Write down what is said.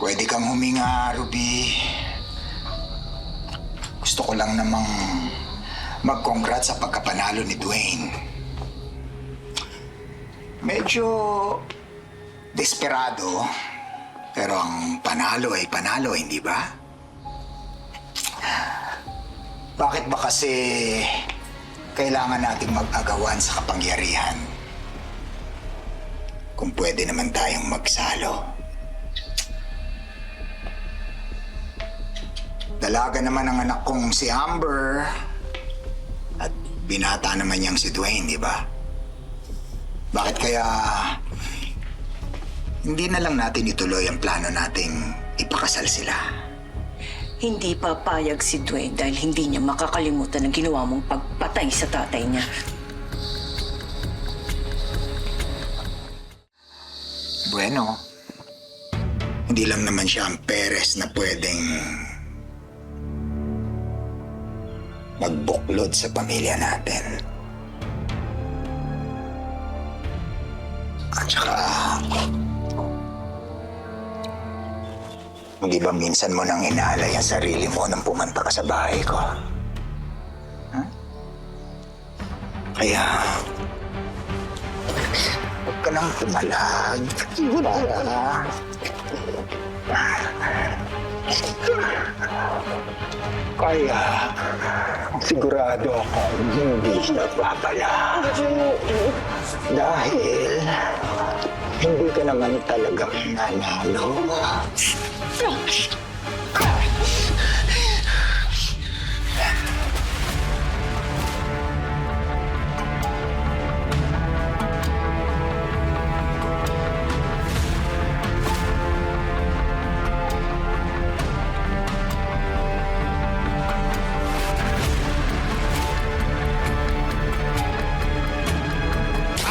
Pwede kang huminga, Ruby. Gusto ko lang namang mag-congrats sa pagkapanalo ni Dwayne. Medyo desperado, pero ang panalo ay panalo, hindi ba? Bakit ba kasi kailangan nating mag-agawan sa kapangyarihan? Kung pwede naman tayong magsalo. Dalaga naman ang anak kong si Amber. At binata naman niyang si Dwayne, di ba? Bakit kaya hindi na lang natin ituloy ang plano nating ipakasal sila? Hindi papayag si Dwayne dahil hindi niya makakalimutan ang ginawa mong pagpatay sa tatay niya. Bueno, hindi lang naman siya ang Perez na pwedeng magbuklod sa pamilya natin. At saka, hindi ba minsan mo nang inaalay ang sarili mo nang pumunta ka sa bahay ko? Huh? Kaya, Huwag ka nang tumalag. Para... Kaya, sigurado ako hindi babala. Dahil, hindi ka naman talagang nanalo.